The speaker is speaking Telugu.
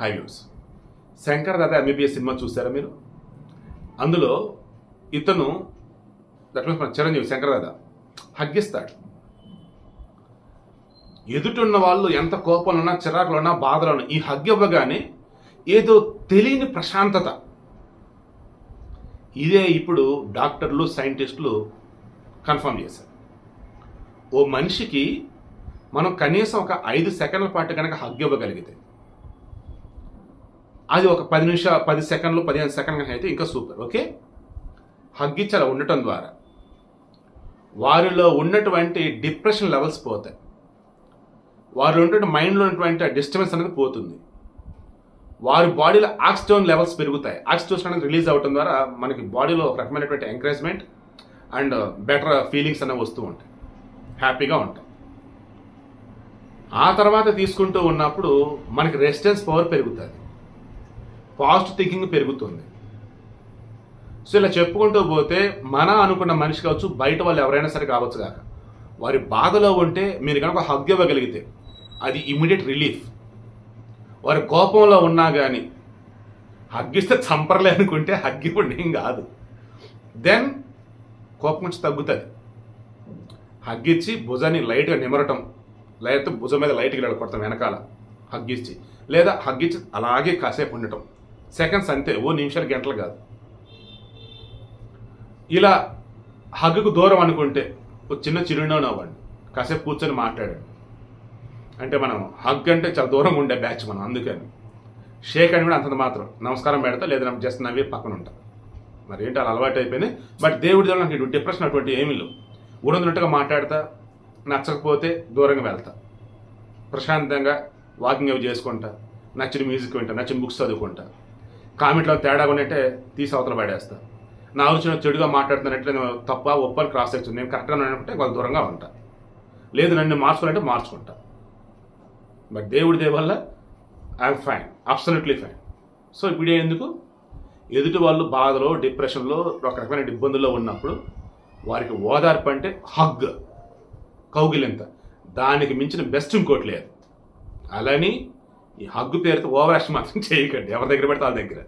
Hi views Shankar Dada MBBS cinema చూసారా మీరు? అందులో ఇతను దట్ మీన్స్ మన చిరంజీవి శంకర్ దాదా హగ్గిస్తాడు. ఎదుటిన్న వాళ్ళు ఎంత కోపంలో ఉన్నా చిరాకులో ఉన్నా బాధలో ఉన్నా ఈ హగ్ ఇవ్వగానే ఏదో తెలియని ప్రశాంతత. ఇదే ఇప్పుడు డాక్టర్లు సైంటిస్టులు కన్ఫర్మ్ చేశారు. ఓ మనిషికి మనం కనీసం ఒక ఐదు సెకండ్ల పాటు కనుక హగ్ ఇవ్వగలిగితే అది ఒక పది నిమిషాలు పది సెకండ్లు పదిహేను సెకండ్లు కనుక అయితే ఇంకా సూపర్ ఓకే? హగ్గిచ్చల అలా ఉండటం ద్వారా. వారిలో ఉన్నటువంటి డిప్రెషన్ లెవెల్స్ పోతాయి. వారిలో ఉన్నటువంటి మైండ్లో ఉన్నటువంటి డిస్టర్బెన్స్ అనేది పోతుంది. వారి బాడీలో ఆక్సిజన్ లెవెల్స్ పెరుగుతాయి. ఆక్సిజన్ అనేది రిలీజ్ అవడం ద్వారా మనకి బాడీలో ఒక రకమైనటువంటి ఎంకరేజ్మెంట్ అండ్ బెటర్ ఫీలింగ్స్ అనేవి వస్తూ ఉంటాయి. హ్యాపీగా ఉంటాయి. ఆ తర్వాత తీసుకుంటూ ఉన్నప్పుడు మనకి రెసిస్టెన్స్ పవర్ పెరుగుతుంది. పాజిటివ్ థింకింగ్ పెరుగుతుంది. సో ఇలా చెప్పుకుంటూ పోతే మన అనుకున్న మనిషి కావచ్చు బయట వాళ్ళు ఎవరైనా సరే కావచ్చు కాక వారి బాధలో ఉంటే మీరు కనుక హగ్ ఇవ్వగలిగితే అది ఇమీడియట్ రిలీఫ్. వారి కోపంలో ఉన్నా కానీ హగ్గిస్తే చంపరలే అనుకుంటే హగ్గి ఏం కాదు. దెన్ కోపం నుంచి తగ్గుతుంది. హగ్గిచ్చి భుజాన్ని లైట్గా నిమరటం లేకపోతే భుజం మీద లైట్గా వెళ్ళకొడతాం వెనకాల. హగ్గిచ్చి లేదా హగ్గిచ్చి అలాగే కాసేపు ఉండటం. సెకండ్స్ అంతే ఓ నిమిషాలు గంటలు కాదు. ఇలా హగ్గుకు దూరం అనుకుంటే ఒక చిన్న చిరునవ్వు అవ్వండి. కాసేపు కూర్చొని మాట్లాడండి. అంటే మనం హగ్ అంటే చాలా దూరం ఉండే బ్యాచ్ మనం అందుకని. షేక్ అని కూడా అంతంత మాత్రం. నమస్కారం పెడతా లేదా జస్ట్ నవ్వి పక్కన ఉంటా. మరి ఏంటి అలా అలవాటు అయిపోయింది బట్ దేవుడి ద్వారా నాకు డిప్రెషన్ అటువంటి ఏమీ లేవు. ఉడందున్నట్టుగా మాట్లాడతా నచ్చకపోతే దూరంగా వెళ్తా. ప్రశాంతంగా వాకింగ్ అవి చేసుకుంటా నచ్చిన మ్యూజిక్ వింటా నచ్చిన బుక్స్ చదువుకుంటా. కామెంట్లో తేడా ఉన్నట్టే తీసి అవతల పడేస్తా. నా వచ్చిన చెడుగా మాట్లాడుతున్నట్టు నేను తప్ప ఒప్పని క్రాస్ అవుతుంది నేను కరెక్ట్గా అనుకుంటే వాళ్ళు దూరంగా ఉంటా. లేదు నన్ను మార్చుకోవాలంటే మార్చుకుంటా. బట్ దేవుడి దేవల్ల వల్ల I'm fine absolutely fine so ఇప్పుడు ఎందుకు? ఎదుటి వాళ్ళు బాధలో డిప్రెషన్లో ఒక రకమైన ఇబ్బందుల్లో ఉన్నప్పుడు వారికి ఓదార్పు అంటే హగ్ కౌగిలింత. దానికి మించిన బెస్ట్ ఇంకోటి లేదు. అలాని ఈ హగ్గు పేరుతో ఓవర్ మాత్రం చేయకండి. ఎవరి దగ్గర పెడితే వాళ్ళ దగ్గర.